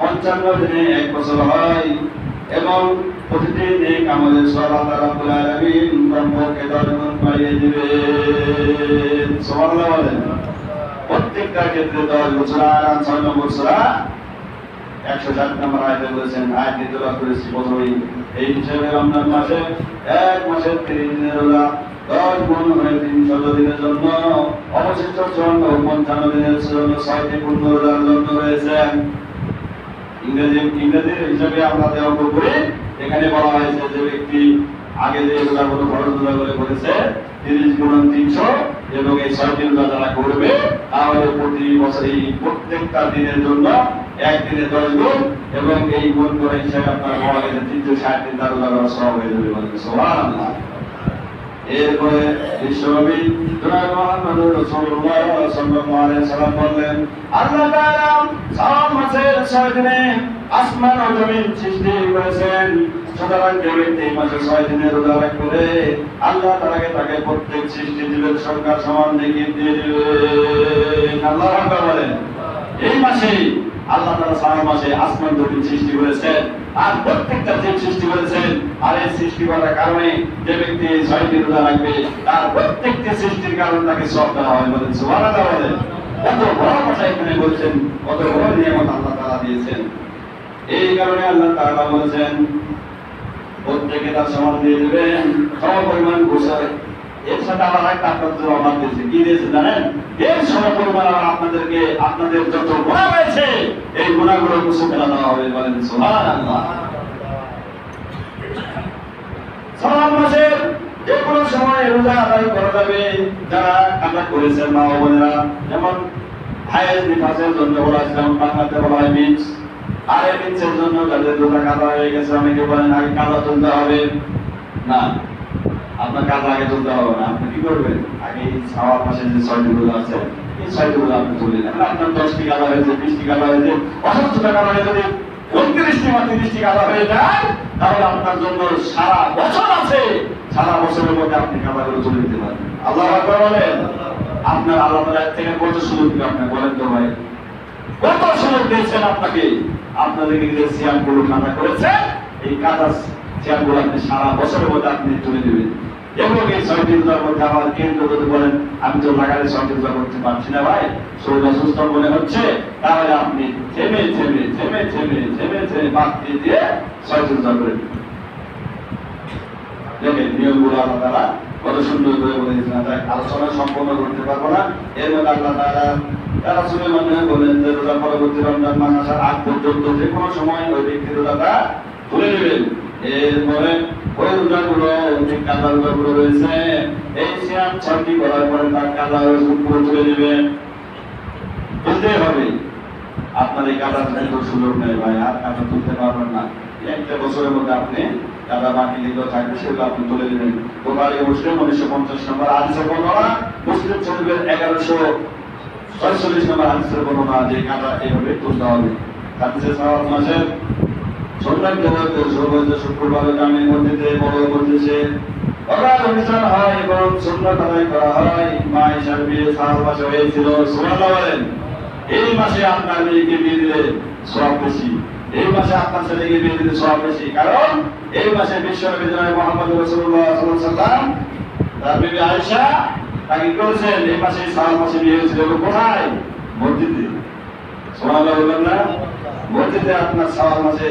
পঞ্চান্ন দিনে এক বছর হয় এবং প্রতিটি নেক আমাদের আল্লাহ রাব্বুল আলামিন ব্রহ্মকে গুণ বাড়িয়ে দিবেন বলেন। প্রত্যেকটা ক্ষেত্রে দশ বছর আর ছয় নম্বর সূরা একশো সাত নম্বর আয়তে বলেছেন, আয়াত তোলা করেছি প্রথমেই। এই হিসেবে রমজান মাসে এক মাসের তিরিশ দিনের রোজা, দশ গুণ হয়ে তিনশত দিনের জন্য। অবশিষ্ট ও পঞ্চান্ন দিনের জন্য ছয়টি পূর্ণ রোজার জন্য রয়েছে। ইংরেজি হিসাবে আমরা দেওয়া করি এখানে বলা হয়েছে যে ব্যক্তি আগে যে রোজাগুলো খরচ রোজা করে করেছে তিরিশ গুণ তিনশো এবং এই ছয়টি রোজা যারা করবে, তাহলে প্রতি বছর এই প্রত্যেকটা দিনের জন্য একদিনে দশ গুণ এবং এই গুণ করে হিসাবে আপনার বলা গেছে তিনশো ষাট দিন তার রোজা করা সব হয়ে যাবে এরপরে বিশ্বনবী আল্লাহ তাআলা জমিন সৃষ্টি করেছেন। সুতরাং যে ব্যক্তি মাসে ছয় রোজা রাখবে আল্লাহ তাআলাকে তাকে প্রত্যেক সৃষ্টি জীবের সংখ্যার সমান দেখিয়ে দিয়ে দিবেন। আল্লাহ এই মাসে আল্লাহ তাআলা ছয় মাসে আসমান জমিন সৃষ্টি করেছেন। আর প্রত্যেকটা জীব সৃষ্টি করেছেন, আর এই সৃষ্টি করার কারণে যে ব্যক্তি এই ছয়টি রোজা রাখবে, তার প্রত্যেকটি সৃষ্টির কারণে তাকে সব দেওয়া হয় বলেন, সুবহানাল্লাহ বলেন। কত বড় কথা এখানে বলছেন, কত বড় নিয়ামত আল্লাহ তারা দিয়েছেন। এই কারণে আল্লাহ তারা বলছেন, প্রত্যেকে তার সমান দিয়ে দেবেন সম পরিমাণ গোসল এর সাথে আবার একটা আপনাদের অভাব দিয়েছে কি দিয়েছে জানেন? এর সম পরিমাণ আবার আপনাদেরকে আপনাদের যত গুণা রয়েছে, এই গুণাগুলো মুছে ফেলা দেওয়া হবে বলেন। সুবহানাল্লাহ। সালাম মাসের যে কোনো সময় রোজা আদায় করা যাবে। যারা কাটা করেছেন মা বোনেরা, যেমন হায়ের নিফাসের জন্য বলা হয়েছে, যেমন বাংলাতে বলা হয় মিক্স আর এই মিক্সের জন্য যাদের রোজা কাটা হয়ে গেছে, অনেকে বলেন, আগে কাদা তুলতে হবে। না। আপনার কাদা আগে তুলতে হবে না, আপনি কি করবেন? আগে সাওয়ার মাসে যে ছয়টি রোজা আছে, এই ছয়টি রোজা আপনি তুলে নেন। আপনার দশটি কাদা হয়েছে বিশটি কাদা হয়েছে অসংখ্য টাকা হয়ে যদি উনত্রিশটি বা তিরিশটি কাদা হয়ে যায়, তাহলে আপনার জন্য সারা বছর আছে। সারা বছরের মধ্যে আপনি কাদাগুলো তুলে দিতে পারবেন। আল্লাহ আকবার বলেন? আপনার আল্লাহ তাআলা থেকে কত সুযোগ দিবে আপনি বলেন তো ভাই? কত সুযোগ দিয়েছেন আপনাকে? আপনাদেরকে যে সিয়ামগুলো কাদা করেছে এই কাদা সিয়াম আপনি সারা বছরের মধ্যে আপনি তুলে দেবেন। এবং এই ছয়টি রোজার মধ্যে আমার কেন্দ্র যদি বলেন, আমি তো লাগালে ছয়টি রোজা করতে পারছি না ভাই, শরীর অসুস্থ মনে হচ্ছে, তাহলে আপনি থেমে থেমে থেমে থেমে থেমে থেমে বাদ দিয়ে দিয়ে ছয়টি রোজা করে দেখেন, নিয়মগুলো আল্লাহ তারা কত সুন্দর করে বলে দিয়েছেন আলোচনা সম্পন্ন করতে পারব না। এর মধ্যে আল্লাহ তারা তারা শুনে মাধ্যমে বলেন যে, রোজা পরবর্তী রমজান মাস আসার আগ পর্যন্ত যে কোনো সময় ওই ব্যক্তি রোজাটা তুলে নেবেন। তুলে নেবেন তুলতে হবে। আপনার এই কাদা তুলতে সুযোগ নেই ভাই, আর কাদা তুলতে পারবেন না। একটা বছরের মধ্যে আপনি কাদা বাকি লিখিত থাকবে, সেগুলো আপনি তুলে নেবেন। বোকারি মুসলিম উনিশশো পঞ্চাশ নম্বর আদিসের বর্ণনা, মুসলিম শরীফের এগারোশো ছয়চল্লিশ নম্বর আদিসের বর্ণনা যে কাদা এইভাবে তুলতে হবে। হাদিসে সাহাবাত মাসের কারণ এই মাসে বিশ্ব নবী জনাব মোহাম্মদ রাসূলুল্লাহ সাল্লাল্লাহু তার করেছেন, এই মাসে সাল মাসে বিয়ে হয়েছিল কোথায়? মসজিদে। সুবহানাল্লাহ বললেন না? মসজিদে আপনার সাল মাসে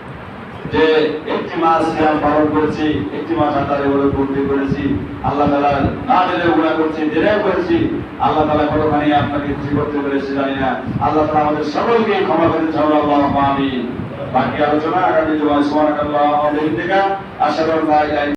যে একটি মাস সিয়াম পালন করেছি, একটি মাস আকারে বলে পূর্তি করেছি, আল্লাহ তালা না দিলে গুণা করছি জেনেও করেছি, আল্লাহ তালা কতখানি আপনাকে খুশি করতে পেরেছি জানি না। আল্লাহ তালা আমাদের সকলকে ক্ষমা করে আল্লাহ আমি বাকি আলোচনা আগামী জমা সুমান আল্লাহ আশা করি